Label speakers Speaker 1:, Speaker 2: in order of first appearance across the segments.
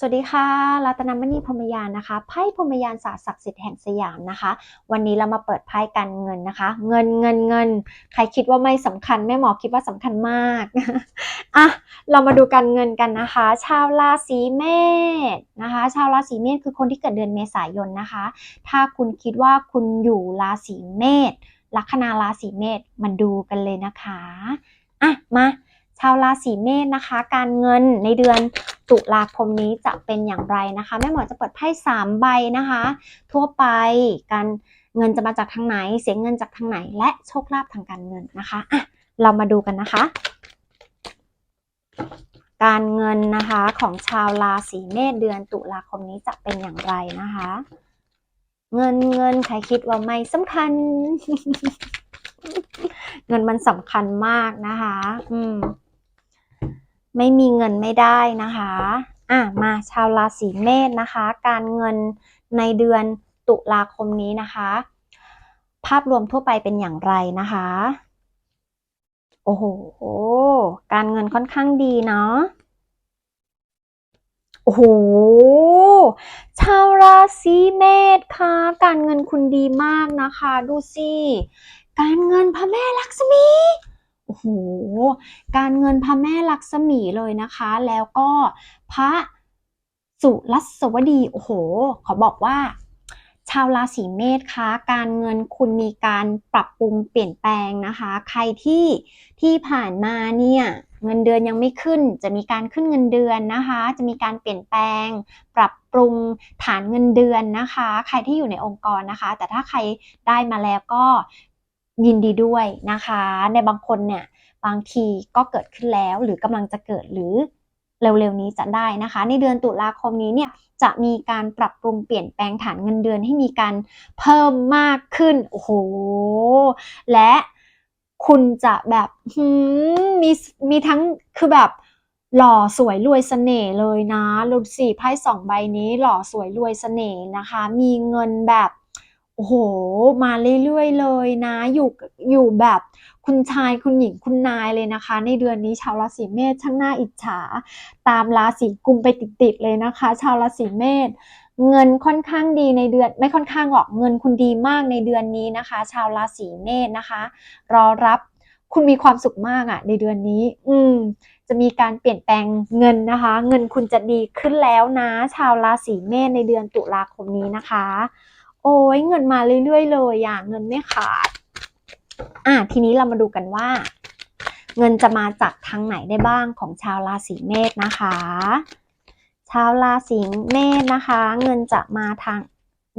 Speaker 1: สวัสดีค่ะรัตนมณีพรมยานนะคะไพ่พรมยานศาสตร์ศักดิ์สิทธิ์แห่งสยามนะคะ วันนี้เรามาเปิดไพ่การเงินนะคะ เงินเงินเงิน ใครคิดว่าไม่สำคัญแม่หมอคิดว่าสำคัญมากอะเรามาดูการเงินกันนะคะ ชาวราศีเมษนะคะ ชาวราศีเมษคือคนที่เกิดเดือนเมษายนนะคะ ถ้าคุณคิดว่าคุณอยู่ราศีเมษลัคนาราศีเมษมาดูกันเลยนะคะอะมา ชาวราศีเมษนะคะ การเงินในเดือนตุลาคมนี้จะเป็นอย่างไรนะคะแม่หมอจะเปิดไพ่สามใบนะคะ ทั่วไปการเงินจะมาจากทางไหน เสียเงินจากทางไหน และโชคลาภทางการเงินนะคะอะเรามาดูกันนะคะ การเงินนะคะของชาวราศีเมษเดือนตุลาคมนี้จะเป็นอย่างไรนะคะ เงินเงินใครคิดว่าไม่สำคัญ เงินมันสำคัญมากนะคะ อืม ไม่มีเงินไม่ได้นะคะอะมาชาวราศีเมษนะคะ การเงินในเดือนตุลาคมนี้นะคะ ภาพรวมทั่วไปเป็นอย่างไรนะคะ โอ้โห การเงินค่อนข้างดีเนาะโอ้โห ชาวราศีเมษค่ะ การเงินคุณดีมากนะคะ ดูสิ การเงินพระแม่ลักษมี โอ้โห การเงินพระแม่ลักษมีเลยนะคะ แล้วก็พระสุรัสวดี โอ้โห ขอบอกว่า ชาวราศีเมษคะ การเงินคุณมีการปรับปรุงเปลี่ยนแปลงนะคะ ใครที่ที่ผ่านมาเนี่ยเงินเดือนยังไม่ขึ้น จะมีการขึ้นเงินเดือนนะคะ จะมีการเปลี่ยนแปลง ปรับปรุงฐานเงินเดือนนะคะ ใครที่อยู่ในองค์กรนะคะ แต่ถ้าใครได้มาแล้วก็ ยินดีด้วยนะคะ ในบางคนเนี่ยบางทีก็เกิดขึ้นแล้วหรือกำลังจะเกิดหรือเร็วๆนี้จะได้นะคะ ในเดือนตุลาคมนี้เนี่ยจะมีการปรับปรุงเปลี่ยนแปลงฐานเงินเดือนให้มีการเพิ่มมากขึ้นโอ้โหและคุณจะแบบหืมมีมีทั้งคือแบบหล่อสวยรวยเสน่ห์เลยนะรุ่นสี่ไพ่สองใบนี้หล่อสวยรวยเสน่ห์นะคะ มีเงินแบบ โอ้โห มาเรื่อยๆเลยนะ อยู่อยู่แบบคุณชายคุณหญิงคุณนายเลยนะคะ ในเดือนนี้ชาวราศีเมษช่างน่าอิจฉา ตามราศีกุมไปติดๆเลยนะคะ ชาวราศีเมษเงินค่อนข้างดีในเดือนไม่ค่อนข้างหรอกเงินคุณดีมากในเดือนนี้นะคะ ชาวราศีเมษนะคะ รอรับคุณมีความสุขมากอะ่ะ ในเดือนนี้ อืม จะมีการเปลี่ยนแปลงเงินนะคะ เงินคุณจะดีขึ้นแล้วนะ ชาวราศีเมษในเดือนตุลาคมนี้นะคะ โอ้ยเงินมาเรื่อยๆเลยอะเงินไม่ขาด อะทีนี้เรามาดูกันว่า เงินจะมาจากทางไหนได้บ้างของชาวราศีเมษนะคะ ชาวราศีเมษนะคะ เงินจะมาทาง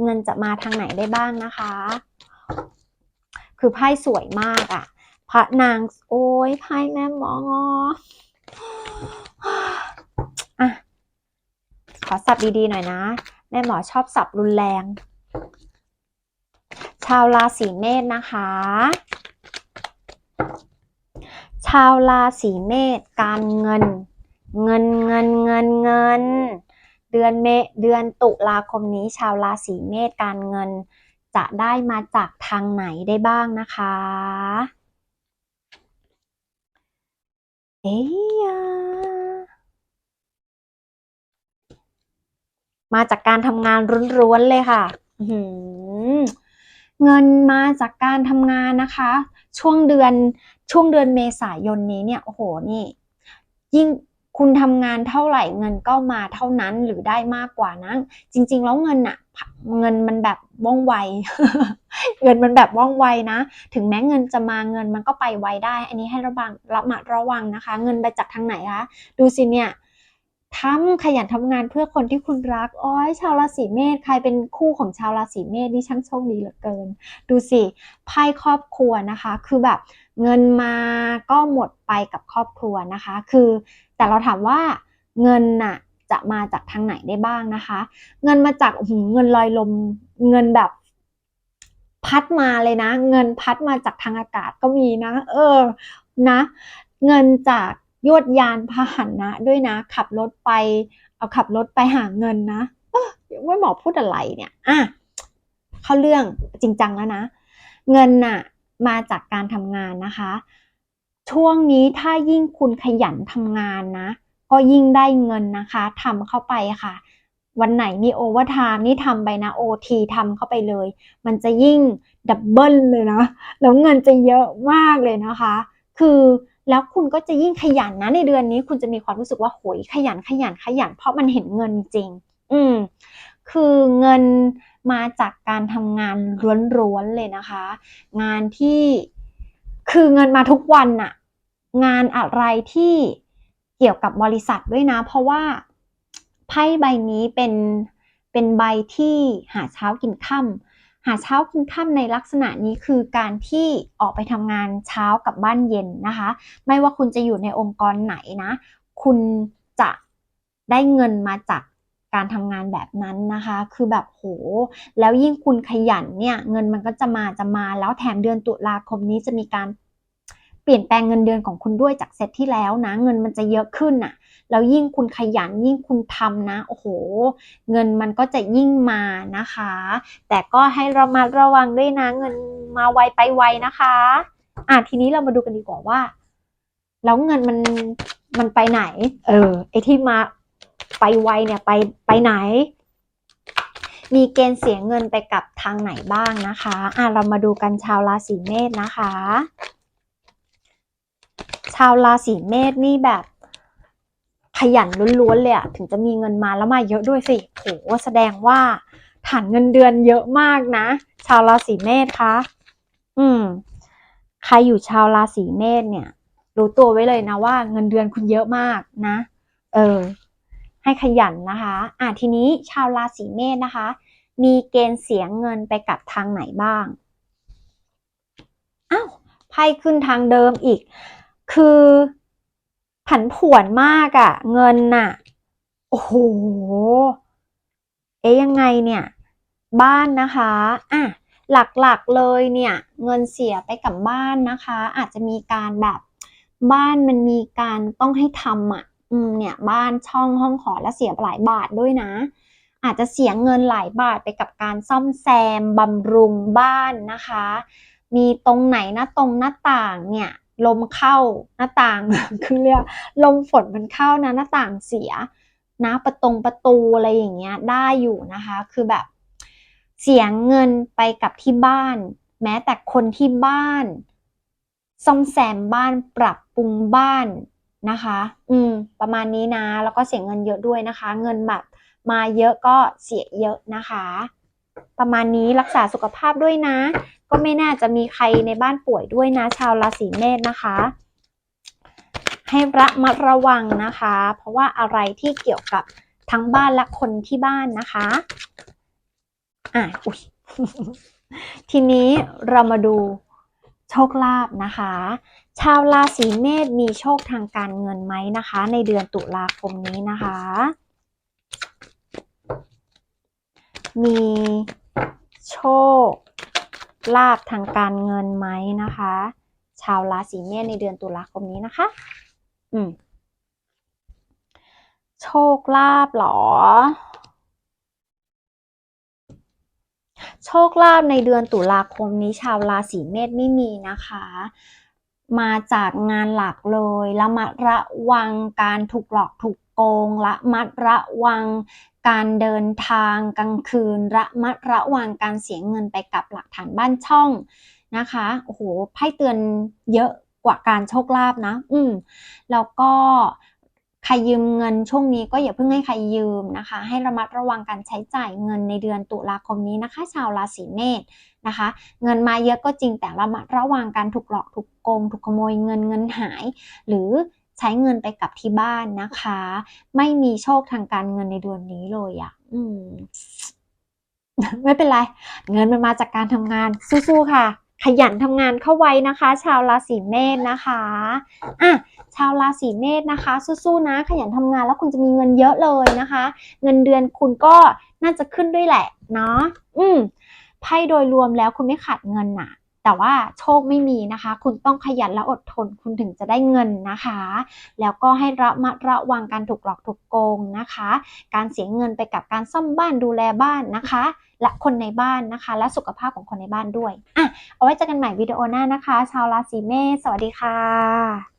Speaker 1: เงินจะมาทางไหนได้บ้างนะคะ คือไพ่สวยมากอะ พระนางโอ้ยไพ่แม่หมออะขอสับดีๆหน่อยนะ แม่หมอชอบสับรุนแรง ชาวราศีเมษนะคะ ชาวราศีเมษการเงิน เงินเงินเงินเงิน เดือนเมษเดือนตุลาคมนี้ ชาวราศีเมษการเงิน จะได้มาจากทางไหนได้บ้างนะคะ เอ้ยมาจากการทำงานร้วนๆเลยค่ะ อื เงินมาจากการทำงานนะคะ ช่วงเดือนช่วงเดือนเมษายนนี้เนี่ยโอ้โหนี่ ยิ่งคุณทำงานเท่าไหร่เงินก็มาเท่านั้นหรือได้มากกว่านั้น จริง ๆ แล้วเงินอะเงินมันแบบว่องไว เงินมันแบบว่องไวนะ ถึงแม้เงินจะมาเงินมันก็ไปไวได้ อันนี้ให้ระวังระมัดระวังนะคะ เงินไปจากทางไหนคะดูสิเนี่ย ทำขยันทำงานเพื่อคนที่คุณรัก อ้อยชาวราศีเมษใครเป็นคู่ของชาวราศีเมษนี่ช่างโชคดีเหลือเกิน ดูสิไพ่ครอบครัวนะคะ คือแบบเงินมาก็หมดไปกับครอบครัวนะคะ คือแต่เราถามว่าเงินน่ะจะมาจากทางไหนได้บ้างนะคะ เงินมาจากหเงินลอยลมเงินแบบพัดมาเลยนะ เงินพัดมาจากทางอากาศก็มีนะ เออนะ เงินจาก ยวดยานพาหนะ ด้วยนะ ขับรถไป เอาขับรถไปหาเงินนะเออไม่หมอพูดอะไรเนี่ยอะเข้าเรื่องจริงจังแล้วนะ เงินน่ะมาจากการทำงานนะคะ ช่วงนี้ถ้ายิ่งคุณขยันทำงานนะ ก็ยิ่งได้เงินนะคะทำเข้าไปค่ะ วันไหนมีโอเวอร์ไทม์นี่ทำไปนะโอทีทำเข้าไปเลย มันจะยิ่งดับเบิลเลยนะ แล้วเงินจะเยอะมากเลยนะคะ คือ แล้วคุณก็จะยิ่งขยันนะในเดือนนี้ คุณจะมีความรู้สึกว่าโหยขยันขยันขยัน เพราะมันเห็นเงินจริง อืมคือเงินมาจากการทำงานล้วนๆเลยนะคะ งานที่คือเงินมาทุกวันน่ะ งานอะไรที่เกี่ยวกับบริษัทด้วยนะ เพราะว่าไพ่ใบนี้เป็นเป็นใบที่หาเช้ากินค่ำ หาเช้ากินค่ำในลักษณะนี้คือการที่ออกไปทำงานเช้ากับบ้านเย็นนะคะ ไม่ว่าคุณจะอยู่ในองค์กรไหนนะ คุณจะได้เงินมาจากการทำงานแบบนั้นนะคะ คือแบบโห แล้วยิ่งคุณขยันเนี่ย เงินมันก็จะมาจะมา แล้วแถมเดือนตุลาคมนี้จะมีการ ปลี่ยนแปลงเงินเดือนของคุณด้วยจากเซตที่แล้วนะ เงินมันจะเยอะขึ้นน่ะแล้วยิ่งคุณขยันยิ่งคุณทำนะโอ้โห เงินมันก็จะยิ่งมานะคะ แต่ก็ให้เรามาระวังด้วยนะเงินมาไวไปไวนะคะอะทีนี้เรามาดูกันดีกว่าว่า แล้วเงินมันมันไปไหน เออไอที่มาไปไวเนี่ยไปไปไหน มีเกณฑ์เสียเงินไปกับทางไหนบ้างนะคะอะเรามาดูกันชาวราศีเมษนะคะ ชาวราศีเมษนี่แบบ ขยันล้วนๆเลยอะถึงจะมีเงินมาแล้วมาเยอะด้วยสิโหแสดงว่าฐานเงินเดือนเยอะมากนะ ชาวราศีเมษคะอืม ใครอยู่ชาวราศีเมษเนี่ย รู้ตัวไว้เลยนะว่า เงินเดือนคุณเยอะมากนะ เออ ให้ขยันนะคะ อะทีนี้ชาวราศีเมษนะคะ มีเกณฑ์เสียเงินไปกับทางไหนบ้างอ้าวไพ่ขึ้นทางเดิมอีก คือผันผวนมากอะเงินน่ะ โอ้โห เอ๊ยยังไงเนี่ย บ้านนะคะอะหลักๆเลยเนี่ย เงินเสียไปกับบ้านนะคะ อาจจะมีการแบบบ้านมันมีการต้องให้ทำอะ อืมเนี่ย บ้านช่องห้องขอและเสียหลายบาทด้วยนะ อาจจะเสียเงินหลายบาทไปกับการซ่อมแซมบำรุงบ้านนะคะ มีตรงไหนน้าตรงหน้าต่างเนี่ย ลมเข้าหน้าต่างคือเรียกลมฝนมันเข้านะหน้าต่างเสียนะประตงประตูอะไรอย่างเงี้ยได้อยู่นะคะ คือแบบเสียเงินไปกับที่บ้าน แม้แต่คนที่บ้าน ซ่อมแซมบ้านปรับปรุงบ้านนะคะ อืม ประมาณนี้นะ แล้วก็เสียเงินเยอะด้วยนะคะ เงินแบบมาเยอะก็เสียเยอะนะคะ ประมาณนี้รักษาสุขภาพด้วยนะ ก็ไม่น่าจะมีใครในบ้านป่วยด้วยนะ ชาวราศีเมษนะคะ ให้ระมัดระวังนะคะ เพราะว่าอะไรที่เกี่ยวกับทั้งบ้านและคนที่บ้านนะคะอะอุ๊ยทีนี้เรามาดูโชคลาภนะคะ ชาวราศีเมษมีโชคทางการเงินไหมนะคะ ในเดือนตุลาคมนี้นะคะ มี โชค ลาภทางการเงินไหมนะคะ ชาวราศีเมษในเดือนตุลาคมนี้นะคะ อืม โชคลาภหรอ โชคลาภในเดือนตุลาคมนี้ชาวราศีเมษไม่มีนะคะ มาจากงานหลักเลยระมัดระวังการถูกหลอกถูกโกงระมัดระวังการเดินทางกลางคืนระมัดระวังการเสียเงินไปกับหลักฐานบ้านช่องนะคะโอ้โหไพ่เตือนเยอะกว่าการโชคลาภนะ อืมแล้วก็ ใครยืมเงินช่วงนี้ก็อย่าเพิ่งให้ใครยืมนะคะ ให้ระมัดระวังการใช้จ่ายเงินในเดือนตุลาคมนี้นะคะ ชาวราศีเมษนะคะ เงินมาเยอะก็จริงแต่ระมัดระวังการถูกหลอกถูกโกง ถูกขโมยเงินเงินหาย หรือใช้เงินไปกับที่บ้านนะคะ ไม่มีโชคทางการเงินในเดือนนี้เลยอะ่ะอืม ไม่เป็นไร เงินมันมาจากการทำงานสู้ๆค่ะ ขยันทำงานเข้าไว้นะคะ ชาวราศีเมษนะคะอะชาวราศีเมษนะคะ สู้ๆนะ ขยันทำงานแล้วคุณจะมีเงินเยอะเลยนะคะ เงินเดือนคุณก็น่าจะขึ้นด้วยแหละเนาะอืมไพ่โดยรวมแล้วคุณไม่ขาดเงินน่ะ แต่ว่าโชคไม่มีนะคะ คุณต้องขยันและอดทน คุณถึงจะได้เงินนะคะ แล้วก็ให้ระมัดระวังการถูกหลอกถูกโกงนะคะ การเสียเงินไปกับการซ่อมบ้านดูแลบ้านนะคะ และคนในบ้านนะคะ และสุขภาพของคนในบ้านด้วยอะเอาไว้เจอกันใหม่วิดีโอหน้านะคะ ชาวราศีเมษสวัสดีค่ะ